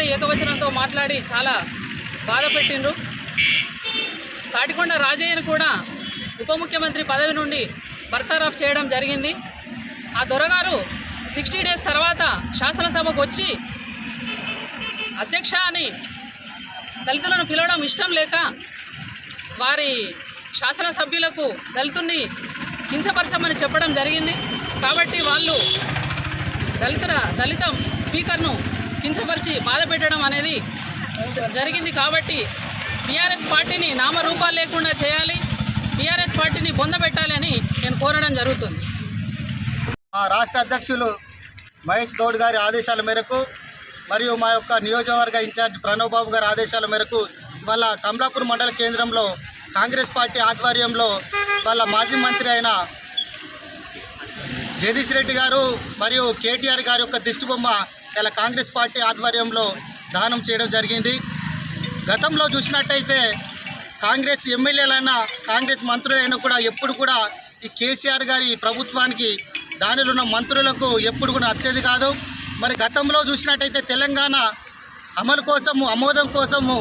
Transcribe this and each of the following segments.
పదే ఏకవచనంతో మాట్లాడి చాలా బాధ పెట్టిండ్రు. తాటికొండ రాజయ్యను కూడా ఉప ముఖ్యమంత్రి పదవి నుండి బర్తరఫ్ చేయడం జరిగింది. ఆ దొరగారు సిక్స్టీ డేస్ తర్వాత శాసనసభకు వచ్చి అధ్యక్ష అని దళితులను పిలవడం ఇష్టం లేక వారి శాసనసభ్యులకు దళితుల్ని కించపరచమని చెప్పడం జరిగింది. కాబట్టి వాళ్ళు దళితుల దళిత స్పీకర్ను కించపరిచి బాధ పెట్టడం అనేది జరిగింది కాబట్టి బీఆర్ఎస్ పార్టీని నామరూపాలు లేకుండా చేయాలి బీఆర్ఎస్ పార్టీని పొందబెట్టాలి అని నేను కోరడం జరుగుతుంది. మా రాష్ట్ర అధ్యక్షులు మహేష్ గౌడ్ గారి ఆదేశాల మేరకు మరియు మా యొక్క నియోజకవర్గ ఇన్ఛార్జ్ ప్రణవ్ బాబు గారి ఆదేశాల మేరకు వాళ్ళ కమలాపూర్ మండల కేంద్రంలో కాంగ్రెస్ పార్టీ ఆధ్వర్యంలో వాళ్ళ మాజీ మంత్రి అయిన జగదీష్ రెడ్డి గారు మరియు కేటీఆర్ గారి యొక్క దిష్టిబొమ్మ ఇలా కాంగ్రెస్ పార్టీ ఆధ్వర్యంలో దానం చేయడం జరిగింది. గతంలో చూసినట్టయితే కాంగ్రెస్ ఎమ్మెల్యేలైనా కాంగ్రెస్ మంత్రులైనా కూడా ఎప్పుడు కూడా ఈ కేసీఆర్ గారి ప్రభుత్వానికి దానిలో ఉన్న మంత్రులకు ఎప్పుడు కూడా నచ్చేది కాదు. మరి గతంలో చూసినట్టయితే తెలంగాణ అమలు కోసము ఆమోదం కోసము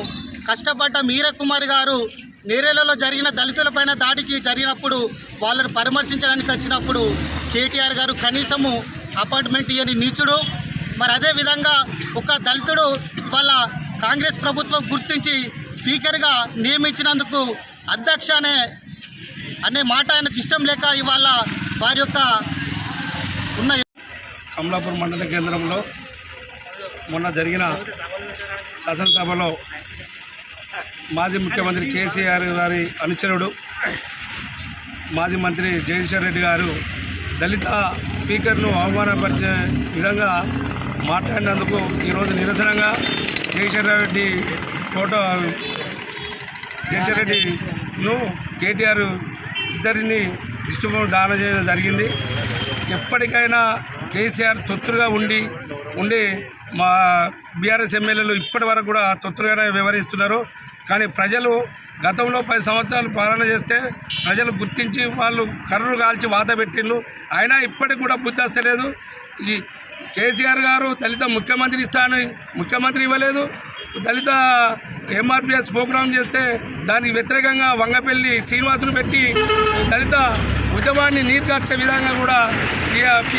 కష్టపడ్డ మీరకుమార్ గారు నేరేలలో జరిగిన దళితులపైన దాడికి జరిగినప్పుడు వాళ్ళను పరామర్శించడానికి వచ్చినప్పుడు కేటీఆర్ గారు కనీసము అపాయింట్మెంట్ ఇవ్వని నీచుడు. మరి అదే విధంగా ఒక దళితుడు వాళ్ళ కాంగ్రెస్ ప్రభుత్వం గుర్తించి స్పీకర్గా నియమించినందుకు అధ్యక్ష అనే అనే మాట ఆయనకు ఇష్టం లేక ఇవాళ వారి యొక్క ఉన్న కమలాపూర్ మండల కేంద్రంలో మొన్న జరిగిన శాసనసభలో మాజీ ముఖ్యమంత్రి కేసీఆర్ గారి అనుచరుడు మాజీ మంత్రి జగదీశ్వర్ రెడ్డి గారు దళిత స్పీకర్ను అవమానపరిచే విధంగా మాట్లాడినందుకు ఈరోజు నిరసనగా జగదీశ్వర్ రెడ్డి ఫోటో జగదీశ్వర్ రెడ్డిను కేటీఆర్ ఇద్దరిని ఇష్టము దానం చేయడం జరిగింది. ఎప్పటికైనా కేసీఆర్ తొత్తులుగా ఉండి ఉండి మా బీఆర్ఎస్ ఎమ్మెల్యేలు ఇప్పటి వరకు కూడా తొత్తులుగానే వ్యవహరిస్తున్నారు. కానీ ప్రజలు గతంలో పది సంవత్సరాలు పాలన చేస్తే ప్రజలు గుర్తించి వాళ్ళు కర్రలు కాల్చి వాత పెట్టిండ్రు అయినా ఇప్పటికి కూడా బుద్ధి వస్తలేదు ఈ కేసీఆర్ గారు దళిత ముఖ్యమంత్రి ఇస్తాను ముఖ్యమంత్రి ఇవ్వలేదు. దళిత ఎంఆర్పిఎస్ ప్రోగ్రాం చేస్తే దానికి వ్యతిరేకంగా వంగపల్లి శ్రీనివాసును పెట్టి దళిత ఉద్యమాన్ని నీరుగార్చే విధంగా కూడా టీఆర్ఎస్